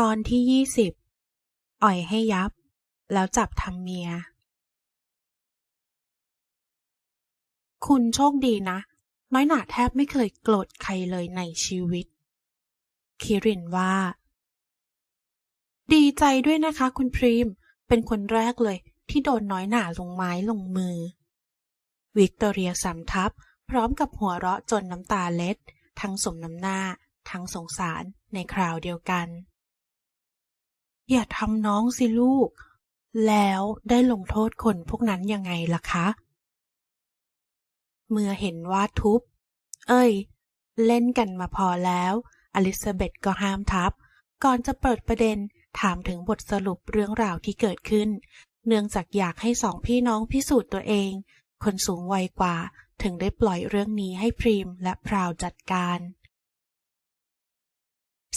ตอนที่ยี่สิบอ่อยให้ยับ แล้วจับทำเมีย คุณโชคดีนะ น้อยหนาแทบไม่เคยโกรธใครเลยในชีวิต คิรินว่า ดีใจด้วยนะคะคุณพรีม เป็นคนแรกเลยที่โดนน้อยหนาลงไม้ลงมือ วิกตอเรียสำทับ พร้อมกับหัวเราะจนน้ำตาเล็ด ทั้งสมน้ำหน้า ทั้งสงสารในคราวเดียวกัน อย่าทำน้องสิลูก แล้วได้ลงโทษคนพวกนั้นยังไงล่ะคะ เมื่อเห็นว่าทุบ เอ้ย เล่นกันมาพอแล้ว อลิซาเบธก็ห้ามทับ ก่อนจะเปิดประเด็นถามถึงบทสรุปเรื่องราวที่เกิดขึ้น เนื่องจากอยากให้สองพี่น้องพิสูจน์ตัวเอง คนสูงวัยกว่าถึงได้ปล่อยเรื่องนี้ให้พรีมและพราวจัดการ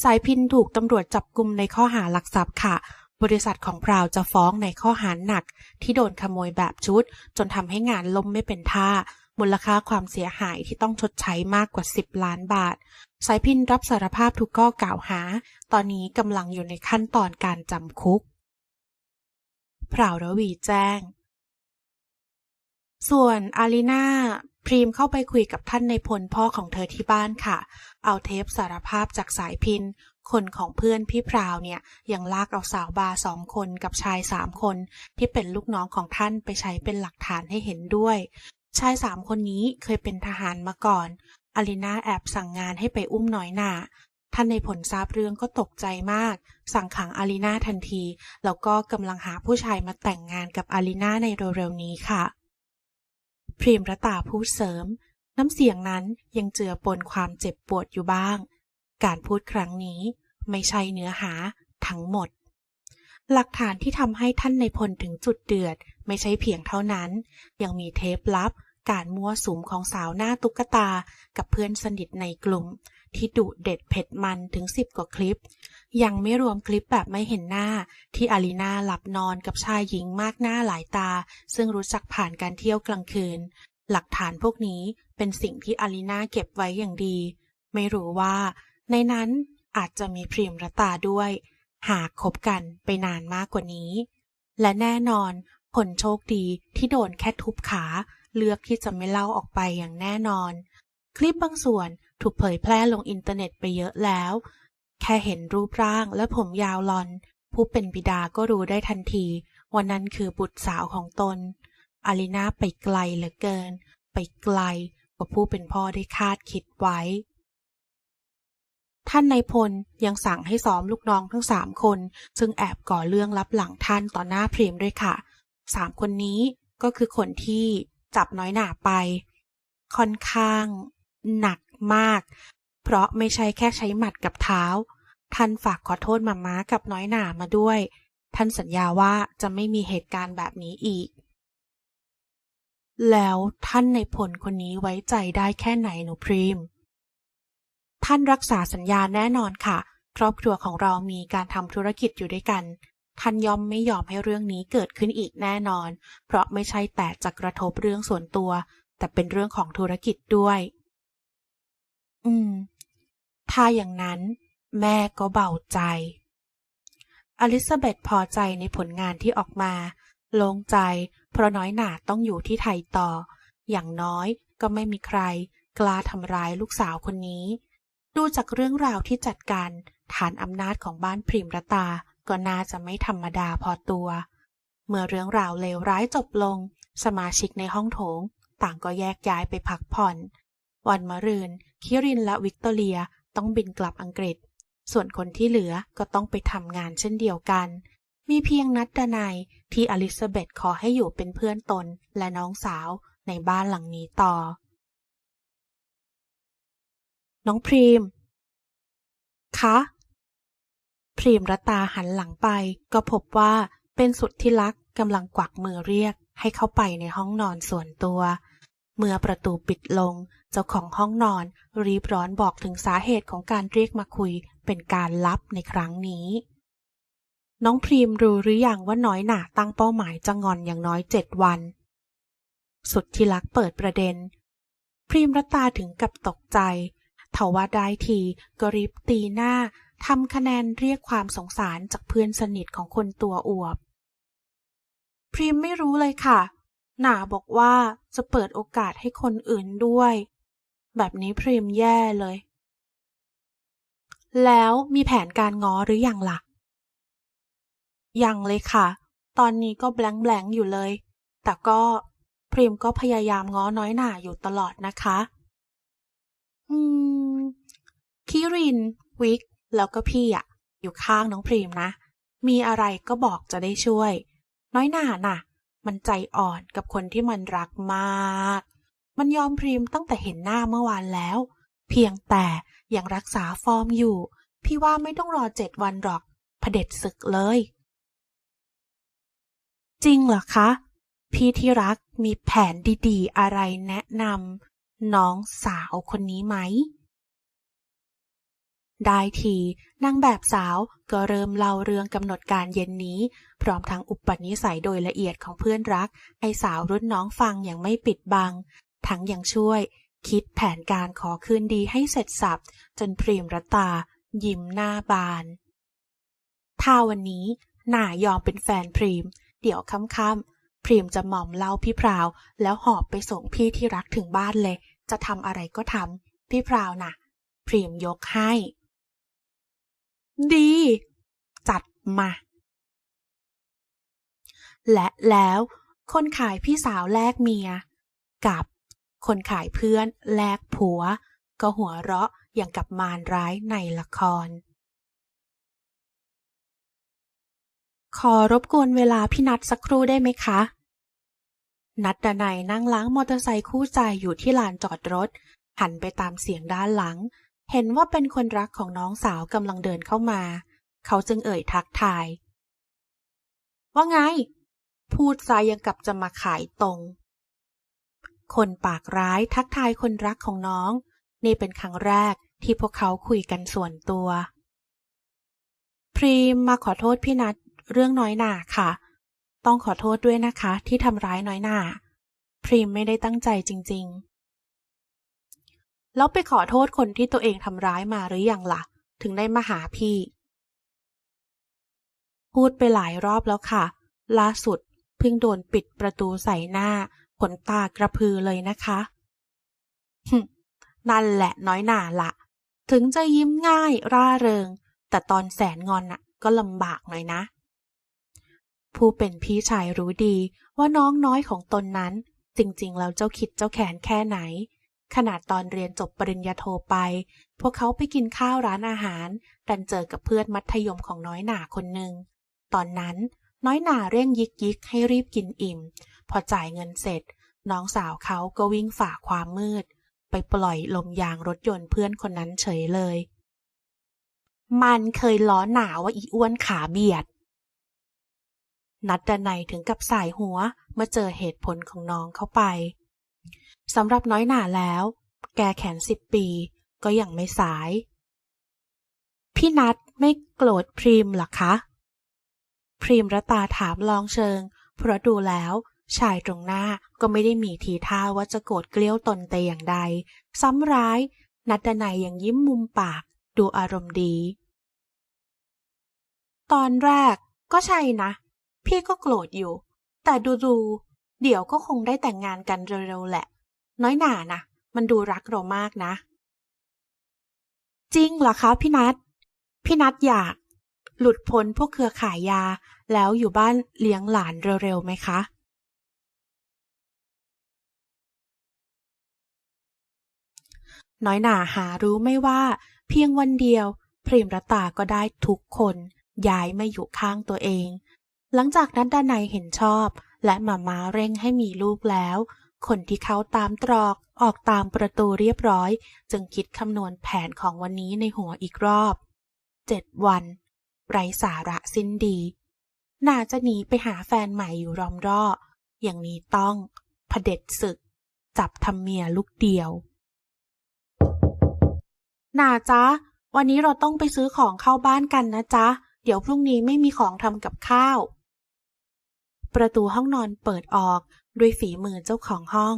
สายพินถูกตำรวจจับกลุมในข้อหาหลักทรัพย์ค่ะ บริษัทของพราวจะฟ้องในข้อหาหนัก ที่โดนขโมยแบบชุด จนทำให้งานล่มไม่เป็นท่า มูลค่าความเสียหายที่ต้องชดใช้มากกว่า 10 ล้านบาท สายพินรับสารภาพทุกข้อกล่าวหา ตอนนี้กำลังอยู่ในขั้นตอนการจำคุกพราวระวีแจ้ง ส่วนอารีนาพรีมเข้าไปคุยกับท่านในพลพ่อของเธอที่บ้านค่ะ เอาเทปสารภาพจากสายพิน คนของเพื่อนพี่พราวเนี่ยยังลากเอาสาวบาสองคนกับชายสามคน ที่เป็นลูกน้องของท่านไปใช้เป็นหลักฐานให้เห็นด้วย ชายสามคนนี้เคยเป็นทหารมาก่อนอารีนาแอบสั่งงานให้ไปอุ้มน้อยหนาท่านในผลทราบเรื่องก็ตกใจมาก สั่งขังอารีนาทันที แล้วก็กำลังหาผู้ชายมาแต่งงานกับอารีนาในเร็วๆนี้ค่ะ พรีมรตาพูดเสริม น้ำเสียงนั้นยังเจือปนความเจ็บปวดอยู่บ้าง การพูดครั้งนี้ไม่ใช่เนื้อหาทั้งหมด หลักฐานที่ทำให้ท่านในพลถึงจุดเดือด ไม่ใช่เพียงเท่านั้น ยังมีเทปลับ การมั่วสุมของสาวหน้าตุ๊กตากับเพื่อนสนิทในกลุ่ม ที่ดุเด็ดเผ็ดมันถึงสิบกว่าคลิป ยังไม่รวมคลิปแบบไม่เห็นหน้า ที่อารีนาหลับนอนกับชายหญิงมากหน้าหลายตา ซึ่งรู้จักผ่านการเที่ยวกลางคืน หลักฐานพวกนี้เป็นสิ่งที่อารีนาเก็บไว้อย่างดี ไม่รู้ว่า ในนั้นอาจจะมีพรีมรตาด้วย หากคบกันไปนานมากกว่านี้ และแน่นอนผลโชคดีที่โดนแค่ทุบขา เลือกที่จะไม่เล่าออกไปอย่างแน่นอน คลิปบางส่วน ถูกเผยแพร่ลงอินเทอร์เน็ตไปเยอะแล้ว แค่เห็นรูปร่างและผมยาวลอน ผู้เป็นบิดาก็รู้ได้ทันทีว่านั่นคือบุตรสาวของตน อารีนาไปไกลเหลือเกิน ไปไกลกว่าผู้เป็นพ่อได้คาดคิดไว้ ท่านนายพลยังสั่งให้ซ้อมลูกน้องทั้งสามคน ซึ่งแอบก่อเรื่องลับหลังท่านต่อหน้าพรีมด้วยค่ะ สามคนนี้ก็คือคนที่จับน้อยหนาไป ค่อนข้างหนัก มาก เพราะไม่ใช่แค่ใช้หมัดกับเท้า ท่านฝากขอโทษมาม้ากับน้อยหนามาด้วย ท่านสัญญาว่าจะไม่มีเหตุการณ์แบบนี้อีก แล้วท่านในผลคนนี้ไว้ใจได้แค่ไหนหนูพรีม ท่านรักษาสัญญาแน่นอนค่ะ ครอบครัวของเรามีการทำธุรกิจอยู่ด้วยกันท่านยอมไม่ยอมให้เรื่องนี้เกิดขึ้นอีกแน่นอน เพราะไม่ใช่แต่จะกระทบเรื่องส่วนตัว แต่เป็นเรื่องของธุรกิจด้วย อืม ถ้าอย่างนั้นแม่ก็เบาใจ อลิซาเบธพอใจในผลงานที่ออกมาโล่งใจ เพราะน้อยหนาต้องอยู่ที่ไทยต่อ อย่างน้อยก็ไม่มีใคร กล้าทำร้ายลูกสาวคนนี้ ดูจากเรื่องราวที่จัดการฐานอำนาจของบ้านพริมรตา ก็น่าจะไม่ธรรมดาพอตัว เมื่อเรื่องราวเลวร้ายจบลง สมาชิกในห้องโถง ต่างก็แยกย้ายไปพักผ่อน วันมะรืน คิรินและวิกตอเรียต้องบินกลับอังกฤษ ส่วนคนที่เหลือก็ต้องไปทำงานเช่นเดียวกัน มีเพียงนัดดานายที่อลิซาเบธขอให้อยู่เป็นเพื่อนตนและน้องสาวในบ้านหลังนี้ต่อ น้องพรีม คะ พรีมรตาหันหลังไปก็พบว่าเป็นสุดที่รักกำลังกวักมือเรียกให้เข้าไปในห้องนอนส่วนตัว เมื่อประตูปิดลง เจ้าของห้องนอนรีบร้อนบอกถึงสาเหตุของการเรียกมาคุยเป็นการลับในครั้งนี้ น้องพรีมรู้หรืออยังว่าน้อยหนาตั้งเป้าหมายจะงอนอย่างน้อยเจ็ดวัน สุดที่รักเปิดประเด็น พรีมรตาถึงกับตกใจทว่าได้ทีก็รีบตีหน้าทำคะแนนเรียกความสงสารจากเพื่อนสนิทของคนตัวอวบ พริมไม่รู้เลยค่ะ หนาบอกว่าจะเปิดโอกาสให้คนอื่นด้วย แบบนี้พริมแย่เลย แล้วมีแผนการง้อหรืออยังล่ะ ยังเลยค่ะ ตอนนี้ก็แบงแบงอยู่เลย แต่ก็พริมก็พยายามง้อน้อยหน่าอยู่ตลอดนะคะ อืม คิริน วิก แล้วก็พี่อะอยู่ข้างน้องพริมนะ มีอะไรก็บอกจะได้ช่วย น้อยหน่าน่ะ มันใจอ่อนกับคนที่มันรักมาก มันยอมพริมตั้งแต่เห็นหน้าเมื่อวานแล้ว เพียงแต่ยังรักษาฟอร์มอยู่ พี่ว่าไม่ต้องรอเจ็ดวันหรอกเผด็จศึกเลย จริงเหรอคะ พี่ที่รักมีแผนดีๆ อะไรแนะนำน้องสาวคนนี้ไหม ได้ทีนางแบบสาวก็เริ่มเล่าเรื่องกำหนดการเย็นนี้ พร้อมทั้งอุปนิสัยโดยละเอียดของเพื่อนรักให้สาวรุ่นน้องฟังอย่างไม่ปิดบัง ทั้งยังช่วย คิดแผนการขอคืนดีให้เสร็จสับ จนพรีมรตา ยิ้มหน้าบาน ถ้าวันนี้หน่ายอมเป็นแฟนพรีม เดี๋ยวค่ำๆพรีมจะหม่อมเล่าพี่พราว แล้วหอบไปส่งพี่ที่รักถึงบ้านเลย จะทำอะไรก็ทำพี่พราวน่ะ พรีมยกให้ ดี จัดมา และแล้วคนขายพี่สาวแลกเมีย กับคนขายเพื่อนแลกผัว ก็หัวเราะอย่างกับมารร้ายในละคร ขอรบกวนเวลาพี่นัดสักครู่ได้ไหมคะ นัดดนัยนั่งล้างมอเตอร์ไซค์คู่ใจอยู่ที่ลานจอดรถ หันไปตามเสียงด้านหลัง เห็นว่าเป็นคนรักของน้องสาวกำลังเดินเข้ามา เขาจึงเอ่ยทักทาย ว่าไง พูดซายังกับจะมาขายตรง คนปากร้ายทักทายคนรักของน้อง นี่เป็นครั้งแรกที่พวกเขาคุยกันส่วนตัว พรีมมาขอโทษพี่นัดเรื่องน้อยหน่าค่ะ ต้องขอโทษด้วยนะคะที่ทำร้ายน้อยหน่าพรีมไม่ได้ตั้งใจจริง แล้วไปขอโทษคนที่ตัวเองทำร้ายมาหรืออยังล่ะ ถึงได้มาหาพี่ พูดไปหลายรอบแล้วค่ะ ล่าสุดเพิ่งโดนปิดประตูใส่หน้า ขนตากระพือเลยนะคะฮึนั่นแหละน้อยหน่าละถึงจะยิ้มง่ายร่าเริง แต่ตอนแสนงอนน่ะ ก็ลำบากหน่อยนะ ผู้เป็นพี่ชายรู้ดีว่าน้องน้อยของตนนั้น จริงๆ แล้วเจ้าคิดเจ้าแขนแค่ไหน ขนาดตอนเรียนจบปริญญาโทไป พวกเขาไปกินข้าวร้านอาหาร ดันเจอกับเพื่อนมัธยมของน้อยหน่าคนหนึ่ง ตอนนั้นน้อยหน่าเร่งยิกยิกให้รีบกินอิ่ม พอจ่ายเงินเสร็จ น้องสาวเขาก็วิ่งฝ่าความมืด ไปปล่อยลมยางรถยนต์เพื่อนคนนั้นเฉยเลย มันเคยล้อหนาว่าอีอ้วนขาเบียด นัดดนัยถึงกับสายหัวเมื่อเจอเหตุผลของน้องเข้าไป สำหรับน้อยหนาแล้ว แกแขนสิบปีก็ยังไม่สาย พี่นัดไม่โกรธพรีมหรอคะ พรีมรตาถามลองเชิง เพราะดูแล้วชายตรงหน้าก็ไม่ได้มีทีท่าว่าจะโกรธเกลี้ยวตนแต่อย่างใด ซ้ำร้าย นัดนัยยังยิ้มมุมปาก ดูอารมณ์ดี ตอนแรกก็ใช่นะ พี่ก็โกรธอยู่ แต่ดูๆเดี๋ยวก็คงได้แต่งงานกันเร็วๆแหละ น้อยหน่านะมันดูรักเรามากนะ จริงเหรอคะพี่นัทพี่นัทอยาก หลุดพ้นพวกเครือขายยา แล้วอยู่บ้านเลี้ยงหลานเร็วๆไหมคะน้อยหน่าหารู้ไม่ว่า เพียงวันเดียว พริมรตาก็ได้ทุกคน ย้ายมาอยู่ข้างตัวเอง หลังจากนั้นด้านในเห็นชอบ และมาม้าเร่งให้มีลูกแล้ว คนที่เขาตามตรอกออกตามประตูเรียบร้อย จึงคิดคำนวณแผนของวันนี้ในหัวอีกรอบเจ็ดวัน ไรสาระสิ้นดี น่าจะหนีไปหาแฟนใหม่อยู่รอมรออย่างนี้ต้องเผด็จศึก จับทำเมียลูกเดียวน่าจ๊ะ วันนี้เราต้องไปซื้อของเข้าบ้านกันนะจ๊ะ เดี๋ยวพรุ่งนี้ไม่มีของทำกับข้าว ประตูห้องนอนเปิดออกด้วยฝีมือเจ้าของห้อง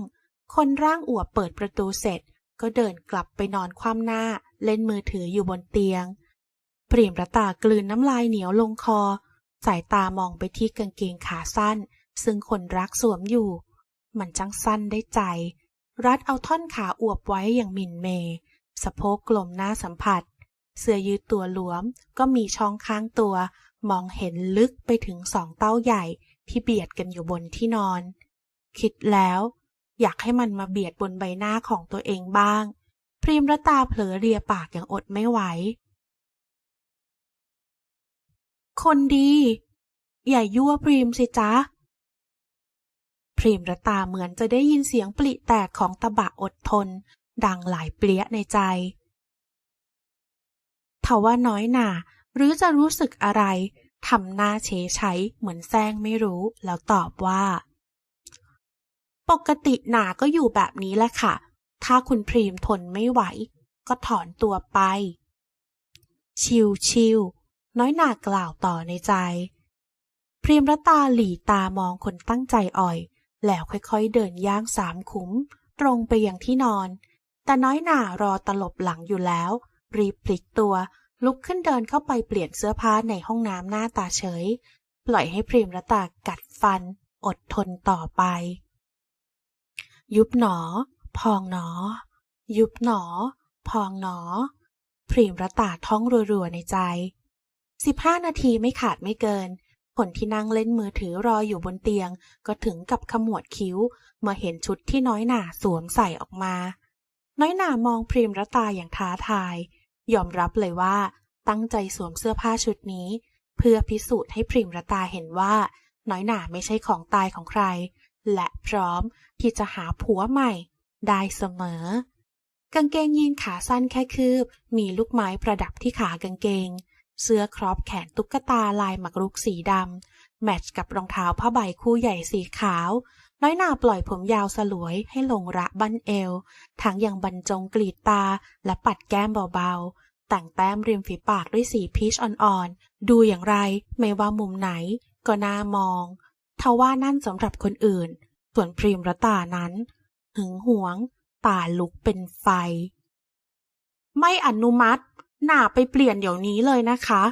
คนร่างอวบเปิดประตูเสร็จ ก็เดินกลับไปนอนคว่ำหน้าเล่นมือถืออยู่บนเตียงเปรียมระตากลืนน้ำลายเหนียวลงคอ สายตามองไปที่กางเกงขาสั้น ซึ่งคนรักสวมอยู่ มันจังสั้นได้ใจ รัดเอาท่อนขาอวบไว้อย่างมินเม สะโพกกลมหน้าสัมผัส เสื้อยืดตัวหลวมก็มีช่องข้างตัว มองเห็นลึกไปถึงสองเต้าใหญ่ ที่เบียดกันอยู่บนที่นอน คิดแล้ว อยากให้มันมาเบียดบนใบหน้าของตัวเองบ้าง พรีมระตาเผลอเลียปากอย่างอดไม่ไหว คนดี อย่ายั่วพรีมสิจ๊ะพรีมระตาเหมือนจะได้ยินเสียงปลิแตกของตะบะอดทน ดังหลายเปลี้ยในใจทว่าน้อยหน่าหรือจะรู้สึกอะไร ทำหน้าเฉยใช้เหมือนแซงไม่รู้ แล้วตอบว่า ปกติหนาก็อยู่แบบนี้แหละค่ะ ถ้าคุณพรีมทนไม่ไหว ก็ถอนตัวไป ชิวชิวน้อยหนากล่าวต่อในใจ พรีมรตาหลีตามองคนตั้งใจอ่อย แล้วค่อยๆเดินย่างสามขุม ตรงไปยังที่นอน แต่น้อยหน่ารอตลบหลังอยู่แล้ว รีบพลิกตัว ลุกขึ้นเดินเข้าไปเปลี่ยนเสื้อผ้าในห้องน้ำหน้าตาเฉย ปล่อยให้พริมระตากัดฟัน อดทนต่อไป ยุบหนอ พองหนอ ยุบหนอ พองหนอ พริมระตาท้องรัวๆในใจสิบห้านาทีไม่ขาดไม่เกิน คนที่นั่งเล่นมือถือรออยู่บนเตียง ก็ถึงกับขมวดคิ้ว เมื่อเห็นชุดที่น้อยหน่าสวมใส่ออกมา น้อยหน่ามองพริมระตาอย่างท้าทาย ยอมรับเลยว่า ตั้งใจสวมเสื้อผ้าชุดนี้ เพื่อพิสูจน์ให้พริมรตาเห็นว่า น้อยหนาไม่ใช่ของตายของใคร และพร้อมที่จะหาผัวใหม่ ได้เสมอ กางเกงยีนขาสั้นแค่คืบ มีลูกไม้ประดับที่ขากางเกง เสื้อครอปแขนตุ๊กตาลายหมักรุกสีดำแมทช์กับรองเท้าผ้าใบคู่ใหญ่สีขาว น้อยหนาปล่อยผมยาวสลวยให้ลงระบั้นเอวทั้งยังบรรจงกรีดตาและปัดแก้มเบาๆ แต่งแต้มริมฝีปากด้วยสีพีชอ่อนๆ ดูอย่างไรไม่ว่ามุมไหน ก็น่ามองทว่านั่นสำหรับคนอื่น ส่วนพริมรตานั้น หึงหวง ตาลุกเป็นไฟ ไม่อนุมัติ หน้าไปเปลี่ยนเดี๋ยวนี้เลยนะคะ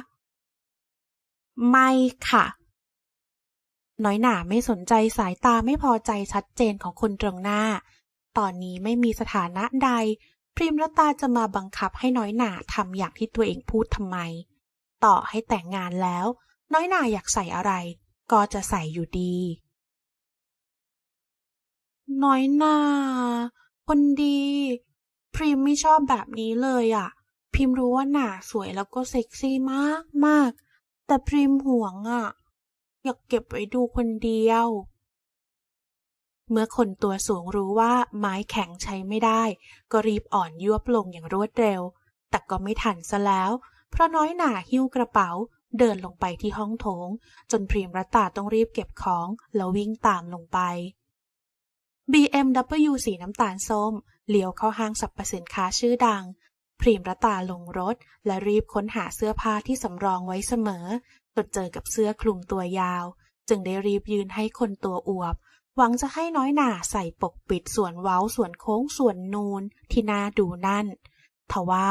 ไม่ค่ะ น้อยหน่าไม่สนใจสายตาไม่พอใจชัดเจนของคนตรงหน้า ตอนนี้ไม่มีสถานะใด พริมรตาจะมาบังคับให้น้อยหน่าทำอย่างที่ตัวเองพูดทำไม ต่อให้แต่งงานแล้ว น้อยหน่าอยากใส่อะไร ก็จะใส่อยู่ดี น้อยหน่าคนดี พริมไม่ชอบแบบนี้เลยอะ่ะ พิมรู้ว่าหน่าสวยแล้วก็เซ็กซี่มากมากแต่พริมห่วงอะ่ะ อยากเก็บไว้ดูคนเดียว เมื่อคนตัวสูงรู้ว่าไม้แข็งใช้ไม่ได้ ก็รีบอ่อนยวบลงอย่างรวดเร็ว แต่ก็ไม่ทันซะแล้ว เพราะน้อยหนาหิ้วกระเป๋า เดินลงไปที่ห้องโถง จนพรีมรัตตาต้องรีบเก็บของ แล้ววิ่งตามลงไป BMW สีน้ำตาลส้มเลี้ยวเข้าห้างสรรพสินค้าชื่อดัง พรีมรัตตาลงรถ และรีบค้นหาเสื้อผ้าที่สำรองไว้เสมอ จนเจอกับเสื้อคลุมตัวยาว จึงได้รีบยืนให้คนตัวอวบ หวังจะให้น้อยหนาใส่ปกปิดส่วนเว้าส่วนโค้งส่วนนูนที่น่าดูนั่นทว่า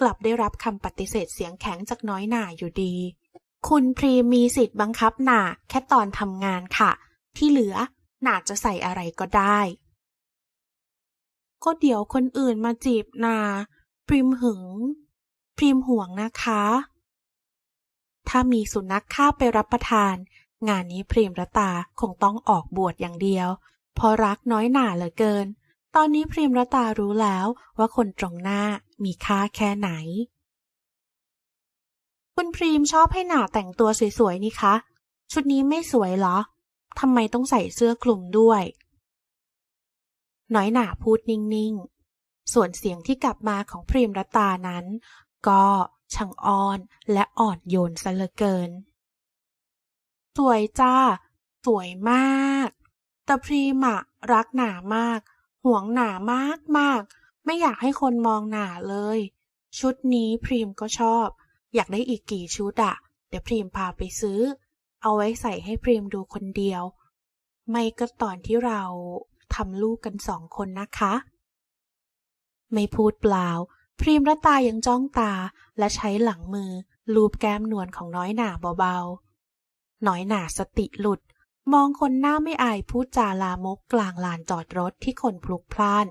กลับได้รับคำปฏิเสธเสียงแข็งจากน้อยหนาอยู่ดี คุณพรีมีสิทธิ์บังคับหนาแค่ตอนทำงานค่ะ ที่เหลือหนาจะใส่อะไรก็ได้ ก็เดี๋ยวคนอื่นมาจีบนาพริมหึง พริมห่วงนะคะ ถ้ามีสุนัขข้าไปรับประทาน งานนี้พรีมรตาคงต้องออกบวชอย่างเดียว เพราะรักน้อยหน่าเหลือเกิน ตอนนี้พรีมรตารู้แล้วว่าคนตรงหน้ามีค่าแค่ไหน คุณพรีมชอบให้หน่าแต่งตัวสวยๆนี่คะ ชุดนี้ไม่สวยเหรอทำไมต้องใส่เสื้อคลุมด้วย น้อยหน่าพูดนิ่งๆ ส่วนเสียงที่กลับมาของพรีมรตานั้น ก็ ช่างอ่อนและอ่อนโยนซะเหลือเกิน สวยจ้า สวยมากแต่พรีมะรักหนามาก ห่วงหนามากมาก ไม่อยากให้คนมองหนาเลย ชุดนี้พรีมก็ชอบ อยากได้อีกกี่ชุดอะเดี๋ยวพรีมพาไปซื้อ เอาไว้ใส่ให้พรีมดูคนเดียว ไม่ก็ตอนที่เราทำลูกกันสองคนนะคะ ไม่พูดเปล่า พรีมและตายังจ้องตาและใช้หลังมือ ลูบแก้มนวลของน้อยหนาเบาๆ น้อยหนาสติหลุด มองคนหน้าไม่อายพูดจาลามกกลางลานจอดรถที่คนพลุกพล่าน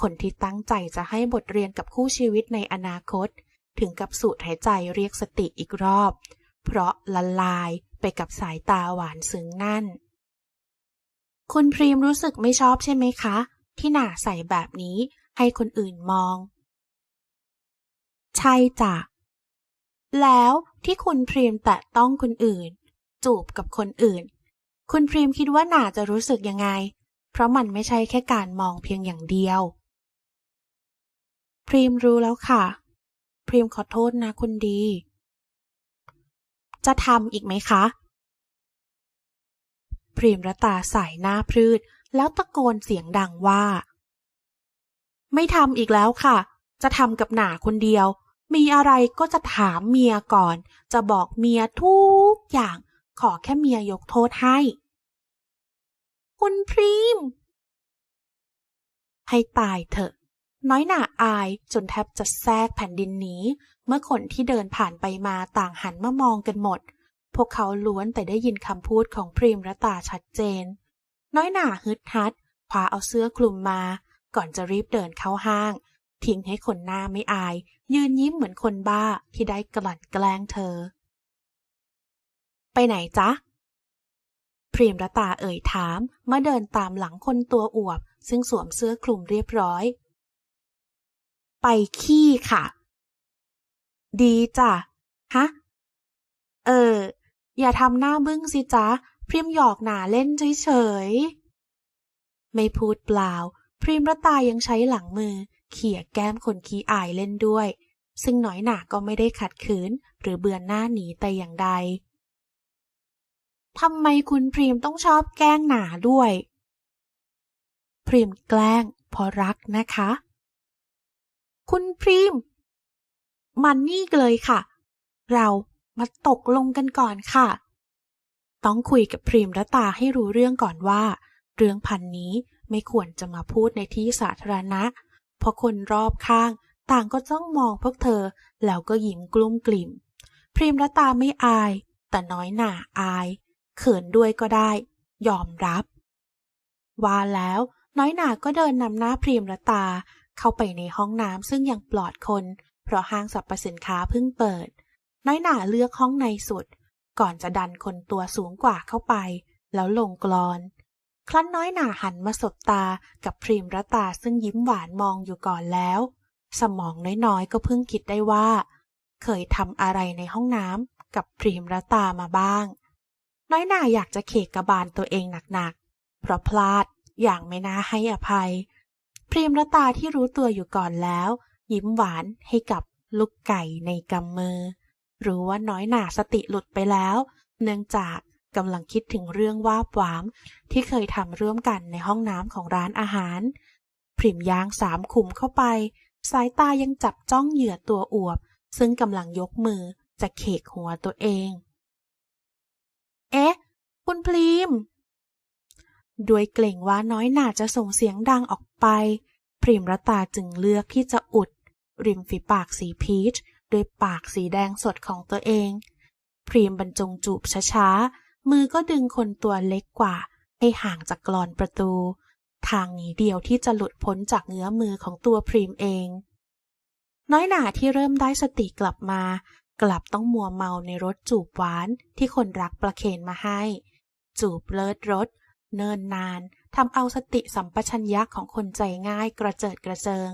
คนที่ตั้งใจจะให้บทเรียนกับคู่ชีวิตในอนาคต ถึงกับสูดหายใจเรียกสติอีกรอบ เพราะละลายไปกับสายตาหวานซึ้งนั่น คุณพรีมรู้สึกไม่ชอบใช่ไหมคะ ที่หนาใส่แบบนี้ให้คนอื่นมอง ใช่จ้ะ แล้วที่คุณพรีมแตะต้องคนอื่น จูบกับคนอื่น คุณพรีมคิดว่าหนาจะรู้สึกยังไง เพราะมันไม่ใช่แค่การมองเพียงอย่างเดียว พรีมรู้แล้วค่ะ พรีมขอโทษนะคุณดี จะทำอีกไหมคะ พรีมรตาสายหน้าพรืดแล้วตะโกนเสียงดังว่า ไม่ทำอีกแล้วค่ะ จะทำกับหนาคนเดียว มีอะไรก็จะถามเมียก่อน จะบอกเมียทุกอย่าง ขอแค่เมียยกโทษให้ คุณพรีม ให้ตายเถอะ น้อยหน่าอายจนแทบจะแทรกแผ่นดินหนี้ เมื่อคนที่เดินผ่านไปมาต่างหันมามองกันหมด พวกเขาล้วนแต่ได้ยินคำพูดของพรีมรตาชัดเจน น้อยหน่าฮึดฮัดคว้าเอาเสื้อคลุมมา ก่อนจะรีบเดินเข้าห้าง ทิ้งให้คนหน้าไม่อาย ยืนยิ้มเหมือนคนบ้าที่ได้กลั่นแกล้งเธอ ไปไหนจ๊ะพรีมรตาเอ่ยถามเมื่อเดินตามหลังคนตัวอวบ ซึ่งสวมเสื้อคลุมเรียบร้อย ไปขี้ค่ะ ดีจ้ะ ฮะ เออ อย่าทำหน้าบึ้งสิจ๊ะ พริมหยอกหนาเล่นเฉยๆ ไม่พูดเปล่า พริมรตายังใช้หลังมือ เขี่ยแก้มคนขี้อายเล่นด้วย ซึ่งน้อยหนาก็ไม่ได้ขัดขืน หรือเบือนหน้าหนีแต่อย่างใดทำไมคุณพรีมต้องชอบแกล้งหนาด้วย พรีมแกล้งเพราะรักนะคะ คุณพรีม มันนี่เลยค่ะ เรามาตกลงกันก่อนค่ะ ต้องคุยกับพรีมและตาให้รู้เรื่องก่อนว่า เรื่องพันนี้ไม่ควรจะมาพูดในที่สาธารณะ เพราะคนรอบข้าง ต่างก็จ้องมองพวกเธอ แล้วก็ยิ้มกลุ้มกลิ่ม พรีมและตาไม่อาย แต่น้อยหน่าอาย เขินด้วยก็ได้ ยอมรับ ว่าแล้วน้อยหน่าก็เดินนำหน้าพรีมและตาเข้าไปในห้องน้ำซึ่งยังปลอดคน เพราะห้างสรรพสินค้าเพิ่งเปิด น้อยหน่าเลือกห้องในสุด ก่อนจะดันคนตัวสูงกว่าเข้าไป แล้วลงกรอน ครั้นน้อยหน่าหันมาสบตากับพรีมรตาซึ่งยิ้มหวานมองอยู่ก่อนแล้ว สมองน้อยๆ ก็เพิ่งคิดได้ว่า เคยทำอะไรในห้องน้ำกับพรีมรตามาบ้าง น้อยหน่าอยากจะเขกกระบาลตัวเองหนักๆ เพราะพลาดอย่างไม่น่าให้อภัย พรีมรตาที่รู้ตัวอยู่ก่อนแล้ว ยิ้มหวานให้กับลูกไก่ในกำมือ รู้ว่าน้อยหน่าสติหลุดไปแล้ว เนื่องจาก กำลังคิดถึงเรื่องว่าบหวาม ที่เคยทำร่วมกันในห้องน้ำของร้านอาหาร พริมยางสามขุมเข้าไป สายตายังจับจ้องเหยื่อตัวอวบ ซึ่งกำลังยกมือจะเขกหัวตัวเอง เอ๊ะ คุณพรีมด้วยเกรงว่าน้อยหน่าจะส่งเสียงดังออกไป พริมรตาจึงเลือกที่จะอุด ริมฝีปากสีพีชด้วยปากสีแดงสดของตัวเอง พรีมบรรจงจูบช้าๆ มือก็ดึงคนตัวเล็กกว่า ให้ห่างจากกรอนประตู ทางนี้เดียวที่จะหลุดพ้นจากเงื้อมือของตัวพรีมเอง น้อยหนาที่เริ่มได้สติกลับมา กลับต้องมัวเมาในรถจูบหวานที่คนรักประเคนมาให้ จูบเลิศรถเนินนานทำเอาสติสัมปชัญญะของคนใจง่ายกระเจิดกระเจิง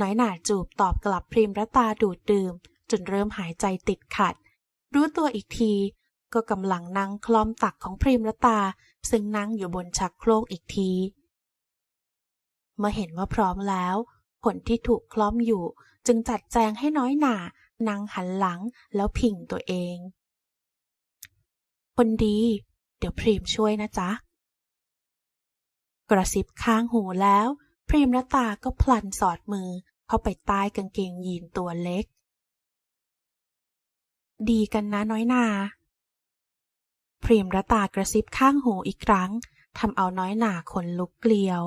น้อยหนาจูบตอบกลับพริมรตาดูดดื่ม จนเริ่มหายใจติดขัด รู้ตัวอีกที ก็กำลังนั่งคล้อมตักของพริมรตา ซึ่งนั่งอยู่บนชักโครกอีกที เมื่อเห็นว่าพร้อมแล้ว คนที่ถูกคล้อมอยู่จึงจัดแจงให้น้อยหนา นั่งหันหลังแล้วพิงตัวเอง คนดี เดี๋ยวพรีมช่วยนะจ๊ะ กระซิบข้างหูแล้ว พรีมและตาก็พลันสอดมือเข้าไปใต้กางเกงยีนตัวเล็ก ดีกันนะน้อยนา พรีมและตากระซิบข้างหูอีกครั้งทำเอาน้อยหนาขนลุกเกลียว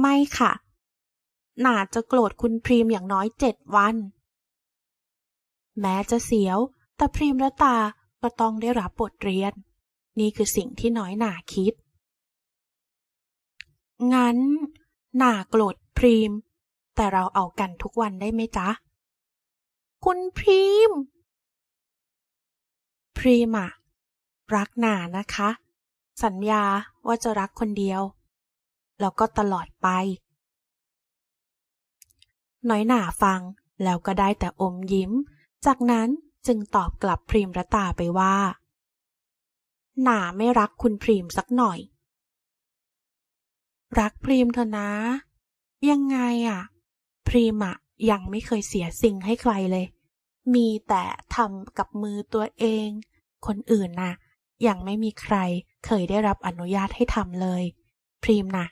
ไม่ค่ะ หนาจะโกรธคุณพรีมอย่างน้อยเจ็ดวัน แม้จะเสียว แต่พรีมและตาก็ต้องได้รับบทเรียน นี่คือสิ่งที่น้อยหน่าคิด งั้น หน่าโกรธพรีมแต่เราเอากันทุกวันได้ไหมจ๊ะ คุณพรีม พรีมอะรักหนานะคะ สัญญาว่าจะรักคนเดียว แล้วก็ตลอดไป น้อยหน่าฟังแล้วก็ได้แต่อมยิ้ม จากนั้นจึงตอบกลับพรีมระตาไปว่า หน่าไม่รักคุณพรีมสักหน่อย รักพรีมเถอะนะ ยังไงอะพรีมอะยังไม่เคยเสียสิ่งให้ใครเลย มีแต่ทำกับมือตัวเอง คนอื่นน่ะ ยังไม่มีใครเคยได้รับอนุญาตให้ทำเลย พรีมน่ะ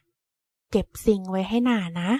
เก็บสิ่งไว้ให้หนานะ